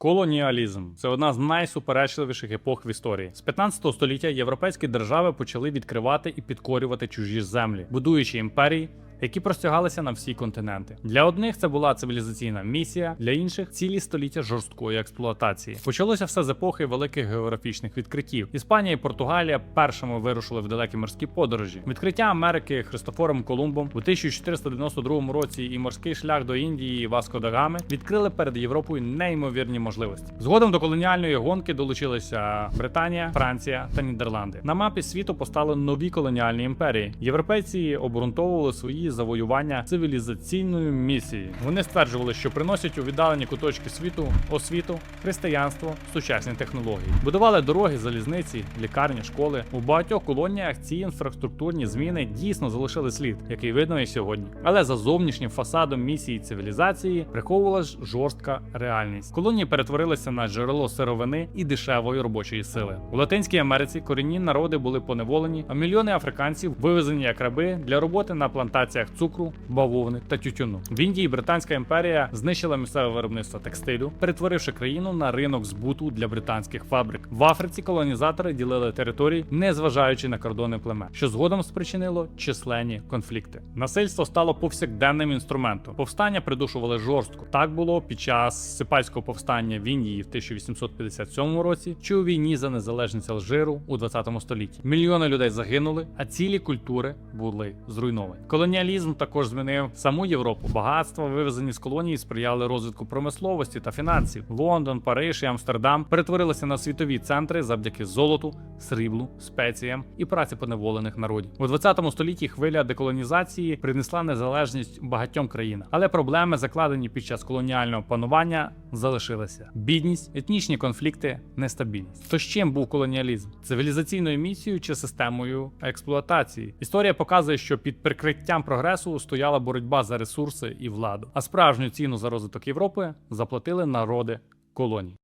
Колоніалізм це одна з найсуперечливіших епох в історії. З 15 століття європейські держави почали відкривати і підкорювати чужі землі, будуючи імперії. Які простягалися на всі континенти. Для одних це була цивілізаційна місія, для інших цілі століття жорсткої експлуатації. Почалося все з епохи великих географічних відкриттів. Іспанія і Португалія першими вирушили в далекі морські подорожі. Відкриття Америки Христофором Колумбом у 1492 році і морський шлях до Індії Васко да відкрили перед Європою неймовірні можливості. Згодом до колоніальної гонки долучилися Британія, Франція та Нідерланди. На мапі світу постали нові колоніальні імперії. Європейці обґрунтовували свої завоювання цивілізаційною місією. Вони стверджували, що приносять у віддалені куточки світу освіту, християнство, сучасні технології. Будували дороги, залізниці, лікарні, школи. У багатьох колоніях ці інфраструктурні зміни дійсно залишили слід, який видно і сьогодні. Але за зовнішнім фасадом місії цивілізації приховувалась жорстка реальність. Колонії перетворилися на джерело сировини і дешевої робочої сили. У Латинській Америці корінні народи були поневолені, а мільйони африканців вивезені як раби для роботи на плантаціях цукру, бавовни та тютюну. В Індії Британська імперія знищила місцеве виробництво текстилю, перетворивши країну на ринок збуту для британських фабрик. В Африці колонізатори ділили території, не зважаючи на кордони племен, що згодом спричинило численні конфлікти. Насильство стало повсякденним інструментом. Повстання придушували жорстко. Так було під час сипальського повстання в Індії в 1857 році, чи у війні за незалежність Алжиру у 20 столітті. Мільйони людей загинули, а цілі культури були зруйновані. Колоніалізм також змінив саму Європу. Багатства, вивезені з колонії, сприяли розвитку промисловості та фінансів. Лондон, Париж і Амстердам перетворилися на світові центри завдяки золоту, сріблу, спеціям і праці поневолених народів. У 20 столітті хвиля деколонізації принесла незалежність багатьом країнам, але проблеми, закладені під час колоніального панування, залишилися: бідність, етнічні конфлікти, нестабільність. То з чим був колоніалізм? Цивілізаційною місією чи системою експлуатації? Історія показує, що під прикриттям прогресу стояла боротьба за ресурси і владу. А справжню ціну за розвиток Європи заплатили народи колоній.